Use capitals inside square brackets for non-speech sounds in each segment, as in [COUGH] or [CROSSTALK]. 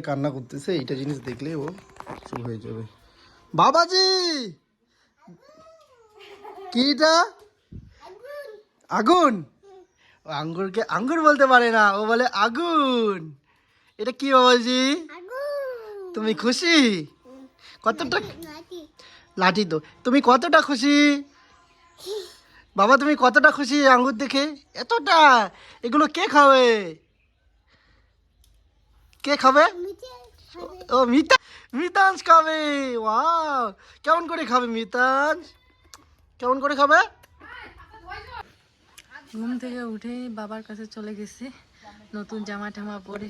কান্না করতেছে এইটা জিনিস দেখলে ও শুরু হয়ে যাবে। বাবাজি! কি এটা আগুন! ও আঙ্গুরকে আঙ্গুর বলতে পারে না ও বলে আগুন। এটা কি বাবাজি? তুমি খুশি? কতটা লাঠি। তো। তুমি কতটা খুশি? বাবা তুমি কতটা খুশি আঙ্গুর দেখে? এতটা! এগুলো কে খাবে? কে খাবে? ও মিতা মিতাঞ্জ খাবে। ওয়াও। কেমন করে খাবে মিতাঞ্জ? কেমন করে খাবে? ঘুম থেকে উঠে বাবার কাছে চলে গেছি। নতুন জামা টামা পরে।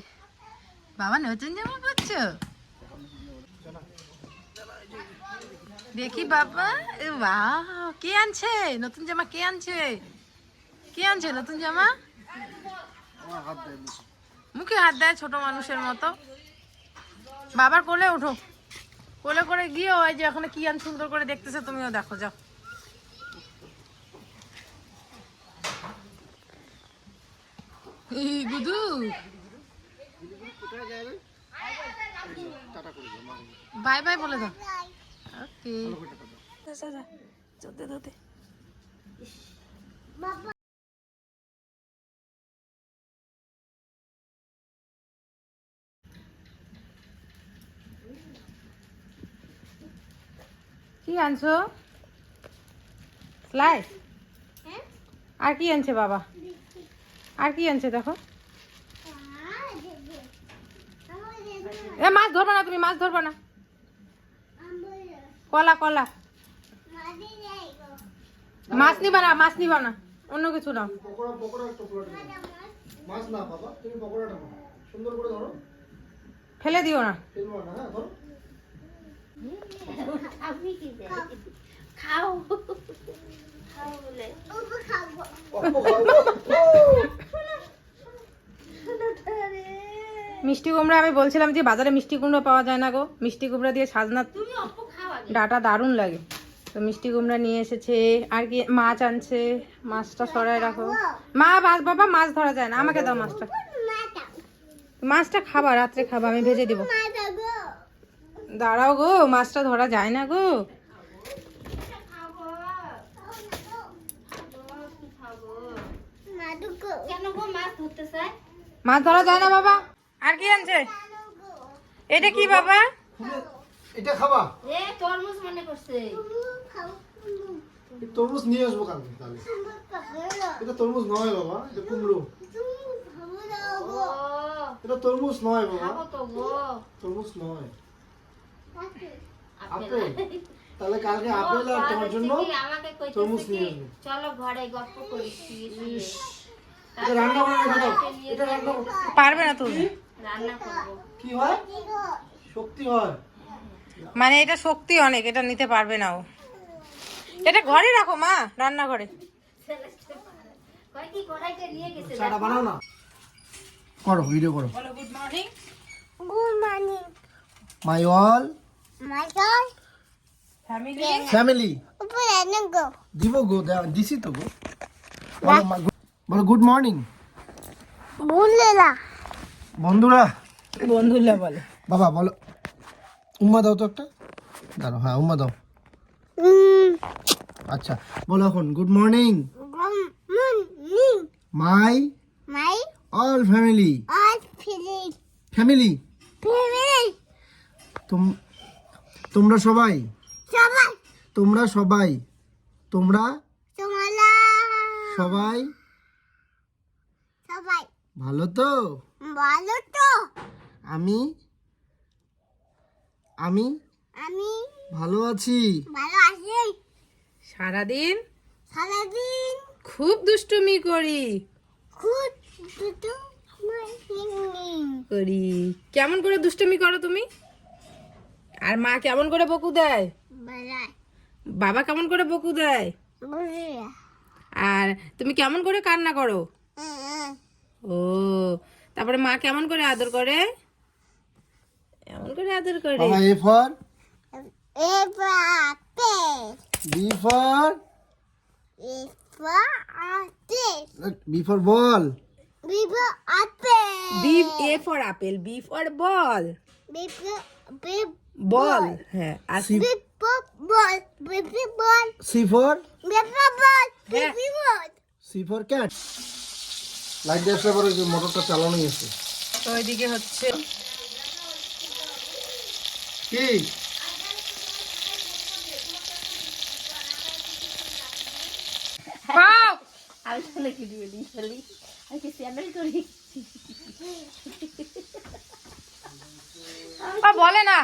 বাবা নতুন জামা পরছো? দেখি বাবা। এ বাহ কে আনছে? নতুন জামা কে আনছে? কে আনছে নতুন জামা? মুখে হাত দেয় ছোট মানুষের মতো। বাবার কোলে ওঠো। কোলে করে গিয়ে ওই যে ওখানে কি আন সুন্দর করে দেখতেছে তুমিও দেখো যাও। এই গুদু। বাই বাই বলে দাও। ওকে। কি আনছো? স্লাইস আর কি আনছে বাবা? আর কি আনছে দেখো। এ মাছ ধরবা না তুমি মাছ ধরবা না। কলা কলা। মাছ নিবা না মাছ নিবা না। অন্য কিছু নাও। পকোড়া পকোড়া একটা প্লেট মাছ না বাবা তুমি পকোড়াটা সুন্দর করে ধরো। ফেলে দিও না। ফেলব না হ্যাঁ ধরো। [LAUGHS] খাব। মিষ্টি কুমড়া আমি বলছিলাম যে বাজারে মিষ্টি কুমড়া পাওয়া যায় না গো। মিষ্টি কুমড়া দিয়ে সাজনা ডাটা দারুণ লাগে। তো মিষ্টি কুমড়া নিয়ে এসেছে। আর কি মাছ আনছে। মাছটা সরায় রাখো। মা বাস বাবা মাছ ধরা যায় না। আমাকে দাও মাছটা। মাছটা খাবা রাত্রে খাবা আমি ভেজে দিব। দাঁড়াও গো মাছটা ধরা যায় না গো। মাছ ধরা যায় না বাবা। আর কি আনছে? এটা কি বাবা? এটা খাবা। এই তরমুজ নিয়ে আসব কালকে তাহলে। এটা তরমুজ নয় বাবা এটা কুমড়ো। এটা তরমুজ নয় বাবা। তরমুজ নয়। আপেল। তাহলে কালকে আপেল আর তোমার জন্য তরমুজ নিয়ে আসব। চলো ঘরে গল্প করি এটা রান্না করে। দাও এটা রান্না পারবে না তুমি। রান্না করব। কি হয়? শক্তি হয়। মানে এটা শক্তি অনেক এটা নিতে পারবে না ও। এটা ঘরে রাখো মা রান্নাঘরে। কয় কি কড়াইতে নিয়ে গেছে চাটা বানাও না। করো ভিডিও করো। বলো good morning Good morning, my all. Family family. দিব গো দে- দিছি তো গো বলো গুড মর্নিং. বন্ধুরা বন্ধুরা বলে বাবা বলো উম্মা দাও তো একটা? দাঁড়াও হ্যাঁ উম্মা দাও আচ্ছা বলো এখন good morning morning. My all family all feeling. Family Feeling. তোমরা সবাই? সবাই। তোমরা সবাই? তোমরা? তোমরা। সবাই? সবাই। ভালো তো? ভালো তো। আমি? আমি? আমি। ভালো আছি। ভালো আছি। সারাদিন? সারাদিন। খুব দুষ্টুমি করি। খুব morning. করি। কেমন করে দুষ্টুমি করো তুমি? আর মা কেমন করে বকু দেয়? বাবা কেমন করে বকু দেয়? আর তুমি কেমন করে কান্না করো? ও তারপরে মা কেমন করে আদর করে? এমন করে আদর করে? বাবা এ ফর। এবার বি ফর। এবার B for ball. Before apple. B A for apple B for ball. Before before ball. হ্যাঁ আর before ball. Before ball. C for Before ball. Yeah. Before C for cat light দিয়ে আসলে পরে মোটরটা চালানোই আছে। তো ওইদিকে হচ্ছে কি? আমি শুনে কি বলি বলি আমি কি স্যান্ডেল করি বলে না।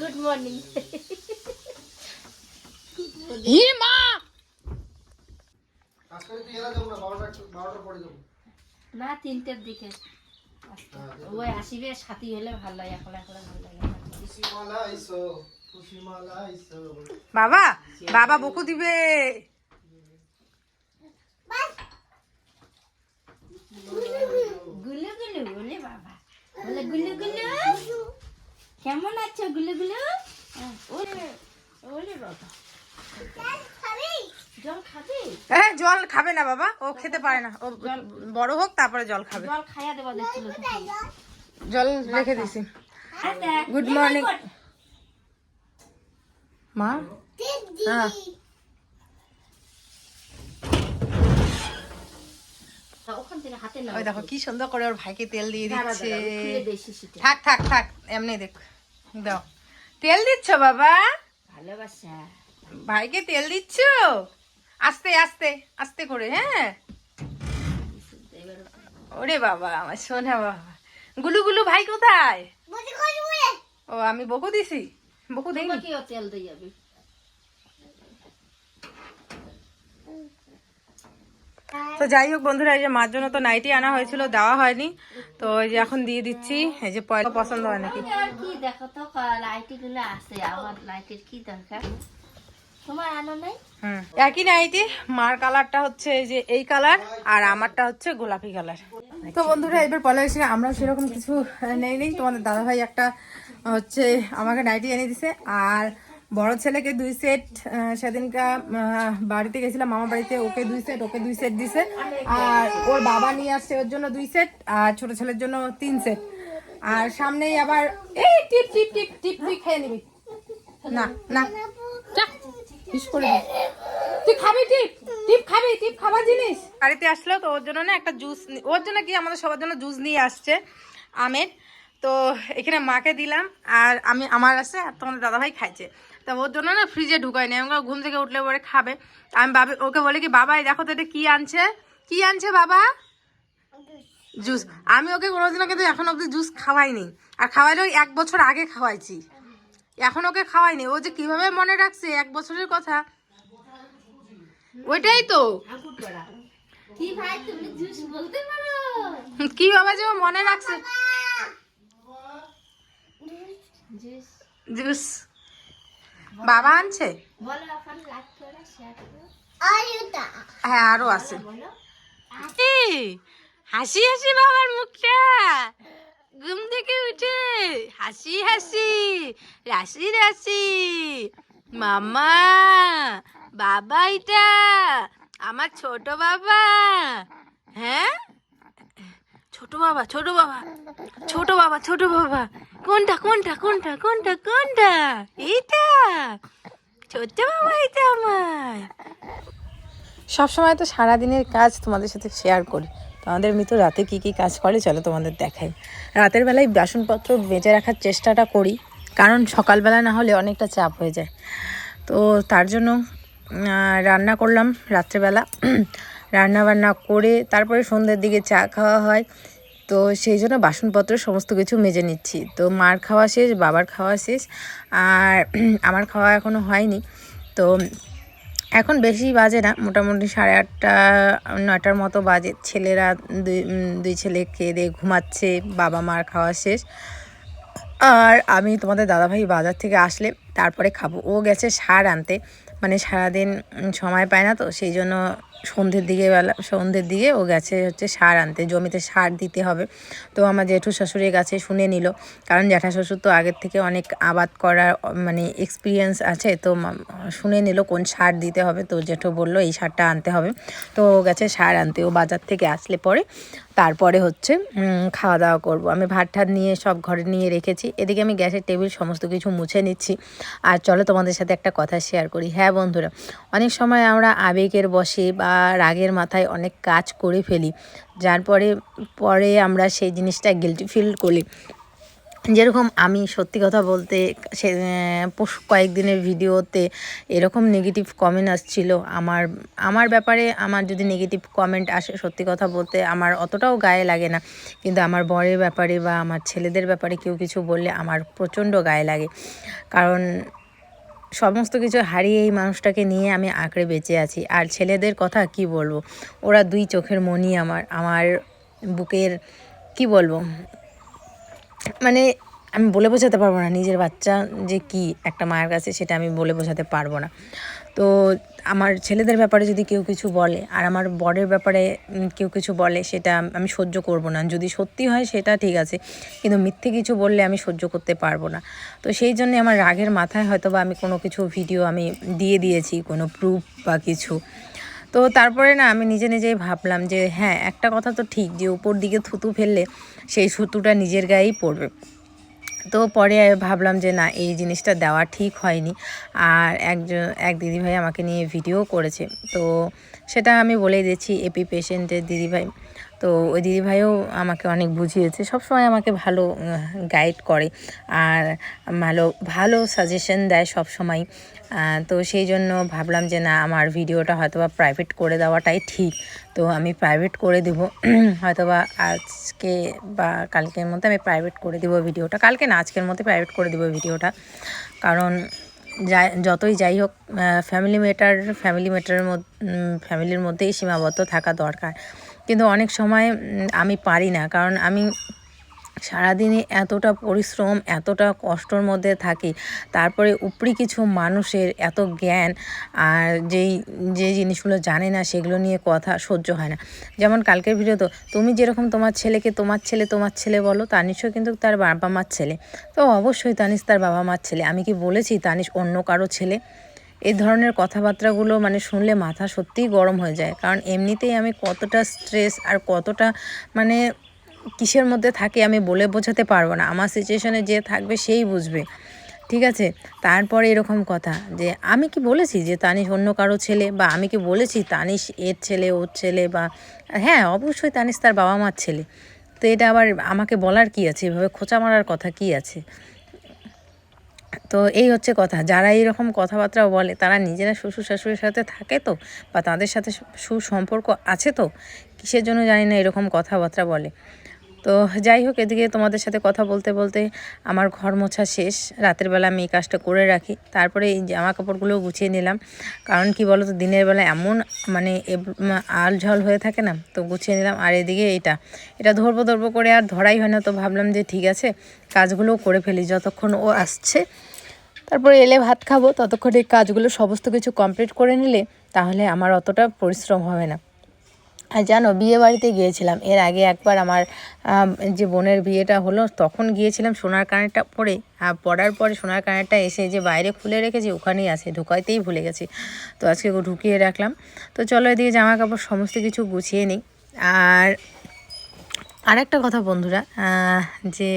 গুড মর্নিং ই মা আজকে তুই এলা যাব। না তিনটের দিকে। ওই আসিবে সাথী হলে ভালো লাগে একলা একলা ভালো লাগে। বাবা বাবা বকু দিবে। গুলু গুলু বলে বাবা। বলে গুলু গুলু। কেমন আছো গুলু গুলু? হ্যাঁ, বাবা। জল খাবে? হ্যাঁ জল খাবে না বাবা ও খেতে পারে না। ও বড় হোক তারপরে জল খাবে। জল খাইয়া দেবা জল রেখে দিছি। আচ্ছা গুড মর্নিং মা? হ্যাঁ। ওখান থেকে হাতে না ওই দেখো কি সুন্দর করে ওর ভাইকে তেল দিয়ে দিচ্ছে। থাক থাক থাক এমনি দেখ। দাও। তেল দিচ্ছ বাবা? ভালোবাসা। ভাইকে তেল দিচ্ছ? আস্তে আস্তে আস্তে করে হ্যাঁ? ওরে বাবা আমার সোনা বাবা। গুলু গুলু ভাই কোথায়? ও আমি বকু দিছি। বকু দিই তেল দিয়ে যাবে। তো যাই হোক বন্ধুরা এই যে মার জন্য তো নাইটি আনা হয়েছিল দেওয়া হয়নি। তো এই যে এখন দিয়ে দিচ্ছি এই যে পয়লা পছন্দ হয় নাকি? কি দেখো তো লাইটি গুলো আছে আমার লাইটের কি দরকার? তোমার আনো নাই? হুম একই নাইটি মার কালারটা হচ্ছে এই যে এই কালার আর আমারটা হচ্ছে গোলাপি কালার তো বন্ধুরা এবার পয়লা এসে আমরা সেরকম কিছু নেই নেই। তোমাদের দাদাভাই একটা হচ্ছে আমাকে নাইটি এনে দিছে আর বড় ছেলেকে দুই সেট সেদিনকা বাড়িতে গেছিলাম মামা বাড়িতে ওকে দুই সেট ওকে দুই সেট দিছে। আর ওর বাবা নিয়ে আসছে ওর জন্য দুই সেট আর ছোট ছেলের জন্য তিন সেট আর সামনেই আবার, এই টিপ টিপ টিপ টিপ, তুই খেয়ে নিবি। না না। তুই খাবি টিপ টিপ খাবি, টিপ খাবার জিনিস। বাড়িতে আসলো তো ওর জন্য না একটা জুস ওর জন্য কি আমাদের সবার জন্য জুস নিয়ে আসছে, আমের। তো এখানে মাকে দিলাম, আর আমি, আমার আছে, আর তোমাদের দাদাভাই খাইছে। তা ওর জন্য না ফ্রিজে ঢুকাই নি আমি ঘুম থেকে উঠলে পরে খাবে। আমি বাবা ওকে বলি কি বাবা দেখো তো এটা কি আনছে? কি আনছে বাবা? জুস। আমি ওকে কোনোদিনও কিন্তু এখন অব্দি জুস খাওয়াইনি। আর খাওয়াইলেও এক বছর আগে খাওয়াইছি। এখন ওকে খাওয়াইনি। ও যে কীভাবে মনে রাখছে এক বছরের কথা। ওইটাই তো। কি কীভাবে যে ও মনে রাখছে? জুস। জুস। বাবা আনছে? বলো এখন লাইক করো শেয়ার করো। আয়ুটা হ্যাঁ আরও আছে। হাসি হাসি বাবার মুখটা। ঘুম থেকে উঠে হাসি হাসি রাশি রাশি। মামা বাবা এটা আমার ছোট বাবা। হ্যাঁ? ছোট বাবা ছোট বাবা ছোট বাবা ছোট বাবা। কোনটা কোনটা কোনটা কোনটা কোনটা? এইটা। ছোট বাবা এটা আমার। সবসময় তো সারাদিনের কাজ তোমাদের সাথে শেয়ার করি। তোমাদের মৃত রাতে কি কি কাজ করে চলো তোমাদের দেখাই। রাতের বেলায় বাসনপত্র বেঁচে রাখার চেষ্টাটা করি, কারণ সকালবেলা না হলে অনেকটা চাপ হয়ে যায়। তো তার জন্য রান্না করলাম রাত্রেবেলা। রান্না বান্না করে তারপরে সন্ধ্যের দিকে চা খাওয়া হয়। তো সেই জন্য বাসনপত্র সমস্ত কিছু মেজে নিচ্ছি। তো মার খাওয়া শেষ, বাবার খাওয়া শেষ। আর [CLEARS THROAT] আমার খাওয়া এখনও হয়নি। তো এখন বেশি বাজে না, মোটামুটি সাড়ে আটটা নটার মতো বাজে। ছেলেরা দুই দুই ছেলে খেয়ে দিয়ে ঘুমাচ্ছে, বাবা মার খাওয়া শেষ। আর আমি তোমাদের দাদাভাই বাজার থেকে আসলে তারপরে খাব। ও গেছে সার আনতে। মানে সারাদিন সময় পায় না তো, সেই জন্য সন্ধ্যের দিকে বেলা, সন্ধ্যের দিকে ও গেছে হচ্ছে সার আনতে, জমিতে সার দিতে হবে। তো আমার জেঠু শাশুড়ির কাছে শুনে নিল। কারণ জ্যাঠা শ্বশুর তো আগের থেকে অনেক আবাদ করার মানে এক্সপিরিয়েন্স আছে। তো শুনে নিল কোন সার দিতে হবে। তো জেঠু বলল, এই সারটা আনতে হবে। তো ও গেছে সার আনতে, ও বাজার থেকে আসলে পরে তারপরে হচ্ছে খাওয়া দাওয়া করব। আমি ভাত ঠাত নিয়ে সব ঘরে নিয়ে রেখেছি। এদিকে আমি গ্যাসের টেবিল সমস্ত কিছু মুছে নিচ্ছি। আর চলো তোমাদের সাথে একটা কথা শেয়ার করি। হ্যাঁ বন্ধুরা, অনেক সময় আমরা আবেগের বসে বা রাগের মাথায় অনেক কাজ করে ফেলি। যার পরে পরে আমরা সেই জিনিসটা গিলটি ফিল করি। যেরকম আমি সত্যি কথা বলতে সে পরশু কয়েকদিনের ভিডিওতে এরকম নেগেটিভ কমেন্ট আসছিল। আমার আমার ব্যাপারে আমার যদি নেগেটিভ কমেন্ট আসে সত্যি কথা বলতে আমার অতটাও গায়ে লাগে না। কিন্তু আমার বরের ব্যাপারে বা আমার ছেলেদের ব্যাপারে কেউ কিছু বললে আমার প্রচণ্ড গায়ে লাগে। কারণ সমস্ত কিছু হারিয়ে এই মানুষটাকে নিয়ে আমি আঁকড়ে বেঁচে আছি। আর ছেলেদের কথা কি বলব? ওরা দুই চোখের মনি আমার আমার বুকের, কি বলব? মানে আমি বলে বোঝাতে পারব না নিজের বাচ্চা যে কি একটা মায়ের কাছে, সেটা আমি বলে বোঝাতে পারব না। তো আমার ছেলেদের ব্যাপারে যদি কেউ কিছু বলে আর আমার বরের ব্যাপারে কেউ কিছু বলে, সেটা আমি সহ্য করব না। যদি সত্যি হয়, সেটা ঠিক আছে। কিন্তু মিথ্যে কিছু বললে আমি সহ্য করতে পারব না। তো সেই জন্য আমার রাগের মাথায় হয়তো বা আমি কোনো কিছু ভিডিও আমি দিয়ে দিয়েছি, কোনো প্রুফ বা কিছু। তো তারপরে না আমি নিজে নিজেই ভাবলাম যে হ্যাঁ একটা কথা তো ঠিক যে উপর দিকে থুতু ফেললে সেই থুতুটা নিজের গায়েই পড়বে। তো পরে ভাবলাম যে, না, এই জিনিসটা দেওয়া ঠিক হয়নি। আর একজন, এক দিদিভাই আমাকে নিয়ে ভিডিও করেছে। তো সেটা আমি বলেই দিচ্ছি এপি পেশেন্টের দিদিভাই। তো ওই দিদিভাইও আমাকে অনেক বুঝিয়েছে, সবসময় আমাকে ভালো গাইড করে। আর ভালো ভালো সাজেশন দেয় সবসময়। তো সেই জন্য ভাবলাম যে না, আমার ভিডিওটা হয়তোবা প্রাইভেট করে দেওয়াটাই ঠিক। তো আমি প্রাইভেট করে দেবো। [CLEARS THROAT] হয়তোবা আজকে বা কালকের মধ্যে আমি প্রাইভেট করে দেবো ভিডিওটা। কালকে না, আজকের মধ্যে প্রাইভেট করে দেবো ভিডিওটা। কারণ যাই, যতই যাই হোক ফ্যামিলি মেটার ফ্যামিলি মেটারের মধ্যে ফ্যামিলির মধ্যেই সীমাবদ্ধ থাকা দরকার। কিন্তু অনেক সময় আমি পারি না। কারণ আমি সারাদিনে এতটা পরিশ্রম, এতটা কষ্টর মধ্যে থাকি, তারপরে উপরি কিছু মানুষের এত জ্ঞান আর যেই, যে জিনিসগুলো জানে না, সেগুলো নিয়ে কথা সহ্য হয় না। যেমন কালকের ভিডিও তো, তুমি যেরকম তোমার ছেলেকে তোমার ছেলে তোমার ছেলে বলো, তানিশও কিন্তু তার বাবা মার ছেলে। তো অবশ্যই তানিশ তার বাবা মার ছেলে। আমি কি বলেছি, তানিশ অন্য কারও ছেলে? এই ধরনের কথাবার্তাগুলো মানে শুনলে মাথা সত্যিই গরম হয়ে যায়। কারণ এমনিতেই আমি কতটা স্ট্রেস আর কতটা মানে কিসের মধ্যে থাকি আমি বলে বোঝাতে পারব না। আমার সিচুয়েশনে যে থাকবে সেই বুঝবে। ঠিক আছে? তারপরে এরকম কথা যে, আমি কি বলেছি যে, তানিশ অন্য কারও ছেলে বা আমি কি বলেছি তানিশ এর ছেলে, ওর ছেলে বা হ্যাঁ অবশ্যই তানিশ তার বাবা মার ছেলে। তো এটা আবার আমাকে বলার কি আছে? এভাবে খোঁচা মারার কথা কি আছে? তো এই হচ্ছে কথা। যারা এইরকম কথাবার্তা বলে, তারা নিজেরা শ্বশুর শাশুড়ির সাথে থাকে তো? বা তাদের সাথে সুসম্পর্ক আছে তো? কিসের জন্য জানি না এরকম কথাবার্তা বলে। তো যাই হোক, এদিকে তোমাদের সাথে কথা বলতে বলতে আমার ঘর মোছা শেষ। রাতের বেলা আমি এই কাজটা করে রাখি। তারপরে এই জামা কাপড়গুলো গুছিয়ে নিলাম। কারণ কি বলো তো দিনের বেলা এমন মানে আল ঝল হয়ে থাকে না, তো গুছিয়ে নিলাম। আর এদিকে এটা এটা ধরবো ধরবো করে আর ধরাই হয় না, তো ভাবলাম যে ঠিক আছে, কাজগুলোও করে ফেলি যতক্ষণ ও আসছে। তারপরে এলে ভাত খাব, ততক্ষণ এই কাজগুলো সমস্ত কিছু কমপ্লিট করে নিলে তাহলে আমার অতটা পরিশ্রম হবে না। জানো বিয়ে বাড়িতে গিয়েছিলাম। এর আগে একবার আমার যে বোনের বিয়েটা হলো, তখন গিয়েছিলাম সোনার কানেরটা পরে। আর পরার পরে সোনার কানেরটা এসে যে বাইরে খুলে রেখেছি, ওখানেই আছে, ঢুকাইতেই ভুলে গেছি। তো আজকে ঢুকিয়ে রাখলাম। তো চলো এদিকে জামা কাপড় সমস্ত কিছু গুছিয়ে নিই। আর আরেকটা কথা বন্ধুরা যে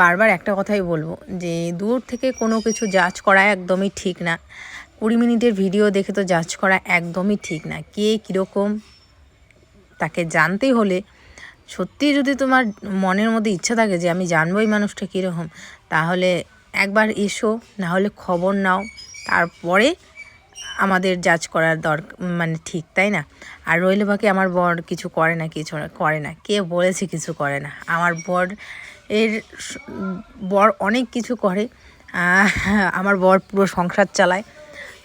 বারবার একটা কথাই বলব, যে দূর থেকে কোনো কিছু জাজ করা একদমই ঠিক না। কুড়ি মিনিটের ভিডিও দেখে তো জাজ করা একদমই ঠিক না। কে কীরকম? তাকে জানতে হলে সত্যি যদি তোমার মনের মধ্যে ইচ্ছা থাকে যে আমি জানব এই মানুষটা কীরকম, তাহলে একবার এসো না হলে খবর নাও, তারপরে আমাদের জাজ করার দরকার মানে ঠিক, তাই না? আর রইলে বাকি আমার বর কিছু করে না, কিছু করে না, কে বলেছে কিছু করে না। আমার বর এর বর অনেক কিছু করে আমার বর পুরো সংসার চালায়।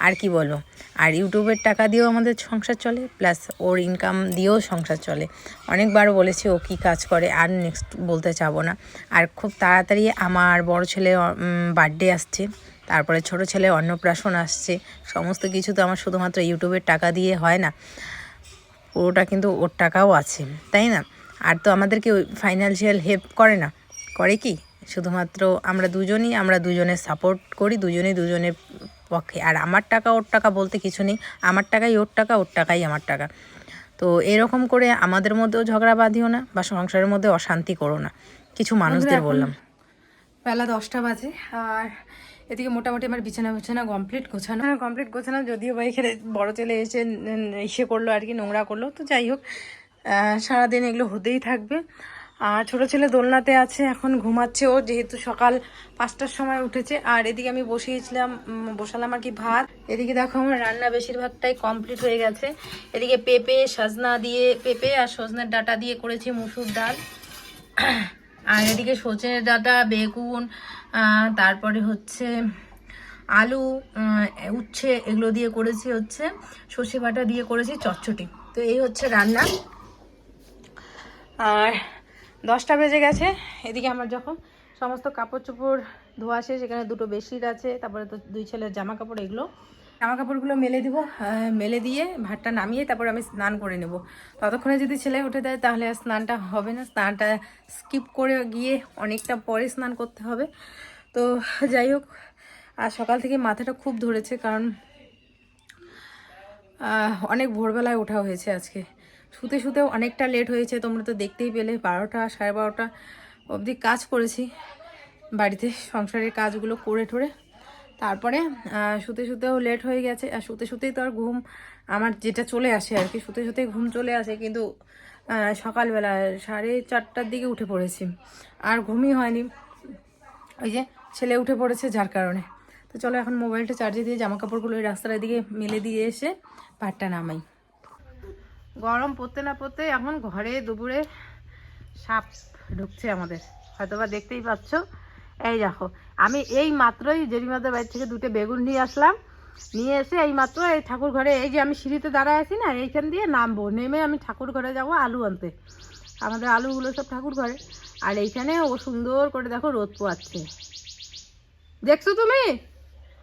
আর কি বলব? আর ইউটিউবের টাকা দিয়েও আমাদের সংসার চলে প্লাস ওর ইনকাম দিয়েও সংসার চলে। অনেকবার বলেছি, ও কী কাজ করে, আর নেক্সট বলতে চাবো না। আর খুব তাড়াতাড়ি আমার বড় ছেলে বার্থডে আসছে, তারপরে ছোট ছেলে অন্নপ্রাশন আসছে, সমস্ত কিছু তো আমার শুধুমাত্র ইউটিউবের টাকা দিয়ে হয় না। পুরোটা কিন্তু ওর টাকাও আছে, তাই না? আর তো আমাদেরকে ফাইন্যান্সিয়াল হেল্প করে না। করে কি? শুধুমাত্র আমরা দুজনই, আমরা দুজনের সাপোর্ট করি, দুজনেই দুজনের পক্ষে। আর আমার টাকা ওর টাকা বলতে কিছু নেই। আমার টাকাই ওর টাকা ওর টাকাই আমার টাকা। তো এরকম করে আমাদের মধ্যেও ঝগড়া বাঁধিও না বা সংসারের মধ্যে অশান্তি করো না। কিছু মানুষদের বললাম। বেলা দশটা বাজে আর এদিকে মোটামুটি আমার বিছানা বিছানা কমপ্লিট গোছানো। কমপ্লিট গোছানো যদিও বা এখানে বড় ছেলে এসে ইসে করল আর কি নোংরা করল। তো যাই হোক সারাদিন এগুলো হতেই থাকবে। আর ছোট ছেলে দোলনাতে আছে, এখন ঘুমাচ্ছে ও, যেহেতু সকাল পাঁচটার সময় উঠেছে। আর এদিকে আমি বসিয়েছিলাম বসালাম আর কি ভাত। এদিকে দেখো আমার রান্না বেশিরভাগটাই কমপ্লিট হয়ে গেছে। এদিকে পেঁপে, সজনা দিয়ে, পেঁপে আর সজনের ডাটা দিয়ে করেছি মুসুর ডাল। আর এদিকে সজনে ডাটা, বেগুন তারপরে হচ্ছে আলু উচ্ছে এগুলো দিয়ে করেছি হচ্ছে, সর্ষে বাটা দিয়ে করেছি চচ্চটি তো এই হচ্ছে রান্না। আর দশটা বেজে গেছে, এদিকে আমার যখন সমস্ত কাপড় চোপড় ধোয়া শেষ, এখানে দুটো বেডশিট আছে, তারপরে তো দুই ছেলের জামা কাপড় এগুলো জামা কাপড়গুলো মেলে দিব মেলে দিয়ে ভাতটা নামিয়ে তারপর আমি স্নান করে নেব। ততক্ষণে যদি ছেলে উঠে দেয়, তাহলে আর স্নানটা হবে না, স্নানটা স্কিপ করে গিয়ে অনেকটা পরে স্নান করতে হবে। তো যাই হোক, আর সকাল থেকে মাথাটা খুব ধরেছে, কারণ অনেক ভোরবেলায় ওঠা হয়েছে আজকে। শুতে শুতেও অনেকটা লেট হয়েছে, তোমরা তো দেখতেই পেলে, বারোটা, সাড়ে বারোটা অবধি কাজ করেছি, বাড়িতে সংসারের কাজগুলো করে ঠরে। তারপরে শুতে শুতেও লেট হয়ে গেছে, আর শুতে শুতেই তো আর ঘুম আমার যেটা চলে আসে আর কি, শুতে শুতেই ঘুম চলে আসে, কিন্তু সকালবেলা সাড়ে চারটার দিকে উঠে পড়েছি, আর ঘুমই হয়নি। ওই যে ছেলে উঠে পড়েছে যার কারণে। তো চলো এখন মোবাইলটা চার্জে দিয়ে জামা কাপড়গুলো ওই রাস্তার দিকে মেলে দিয়ে এসে পাটটা নামাই। গরম পড়তে না পড়তে এখন ঘরে দুপুরে সাপ ঢুকছে আমাদের। হয়তো বা দেখতেই পাচ্ছ। এই দেখো আমি এই মাত্রই জেরিমাদের বাড়ি থেকে দুটো বেগুন নিয়ে আসলাম। নিয়ে এসে এই মাত্র এই ঠাকুর ঘরে এই যে আমি সিঁড়িতে দাঁড়ায় আছি না এইখান দিয়ে নামবো। নেমে আমি ঠাকুর ঘরে যাব আলু আনতে। আমাদের আলুগুলো সব ঠাকুর ঘরে। আর এইখানে ও সুন্দর করে দেখো রোদ পোয়াচ্ছে। দেখছ তুমি?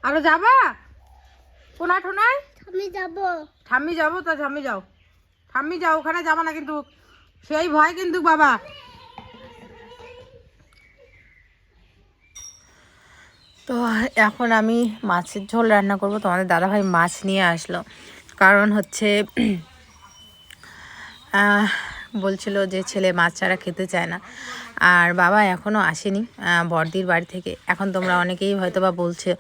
আরও যাবা? কোনা ঠোনায়? আমি যাব। ঠাম্মি যাব তা ঠাম্মি যাও। ঠাম্মি যা ওখানে যাবা না কিন্তু। সেই ভয় কিন্তু বাবা। তো এখন আমি মাছের ঝোল রান্না করব। তোমাদের দাদাভাই মাছ নিয়ে আসলো। কারণ হচ্ছে বলছিল যে ছেলে মাছ ছাড়া খেতে চায় না। আর বাবা এখনও আসেনি আহ, বড়দির বাড়ি থেকে। এখন তোমরা অনেকেই হয়তো বা বলছো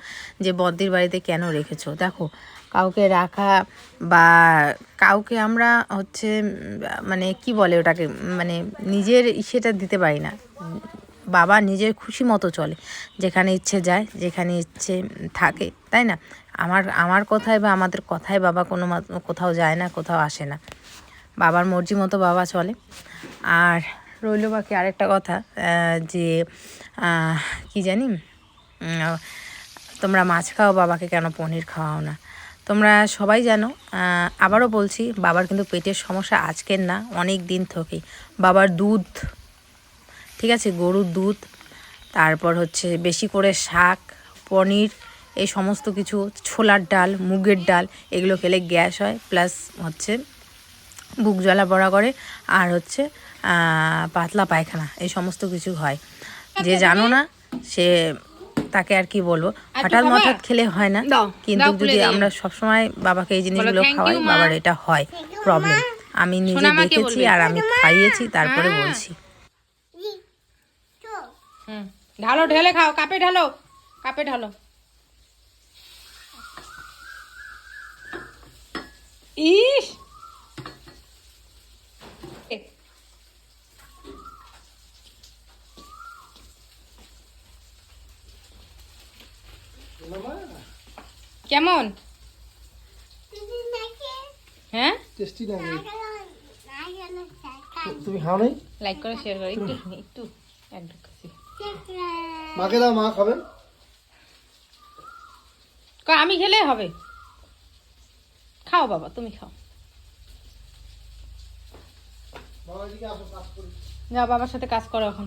যে বড়দির বাড়িতে কেন রেখেছো? দেখো কাউকে রাখা বা কাউকে আমরা হচ্ছে মানে কি বলে ওটাকে মানে নিজের সেটা দিতে পারি না। বাবা নিজের খুশি মতো চলে, যেখানে ইচ্ছে যায়, যেখানে ইচ্ছে থাকে, তাই না? আমার আমার কথায় বা আমাদের কথায় বাবা কোনো কোথাও যায় না, কোথাও আসে না। বাবার মর্জি মতো বাবা চলে। আর রইল বাকি আরেকটা কথা যে কি জানি তোমরা মাছ খাও, বাবাকে কেন পনির খাওয়াও না? তোমরা সবাই জানো আবারও বলছি, বাবার কিন্তু পেটের সমস্যা আজকের না, অনেক দিন থেকেই। বাবার দুধ, ঠিক আছে, গরুর দুধ, তারপর হচ্ছে বেশি করে শাক, পনির, এই সমস্ত কিছু, ছোলার ডাল, মুগের ডাল, এগুলো খেলে গ্যাস হয়, প্লাস হচ্ছে বুক জ্বালা পড়া করে, আর হচ্ছে পাতলা পায়খানা, এই সমস্ত কিছু হয়। যে জানো না, সে তাকে আর কি বলব? হঠাৎ হঠাৎ খেলে হয় না। কিন্তু যদি আমরা সবসময় বাবাকে এই জিনিসগুলো খাওয়াই বাবার এটা হয় প্রবলেম আমি নিজে দেখেছি আর আমি খাইয়েছি তারপরে বলছি। হুম ঢালো ঢেলে খাও কাপে ঢালো কাপে ঢালো। ইস! কেমন? হ্যাঁ? টেস্টি লাগে। তুমি খাও নাই লাইক করে শেয়ার করে। একটু একটু একটু কাছে মাকে দাও মা খাবে। আমি খেলে হবে? খাও বাবা তুমি খাও। বাবা এদিকে আসো কাজ করি। যাও বাবার সাথে কাজ করো এখন।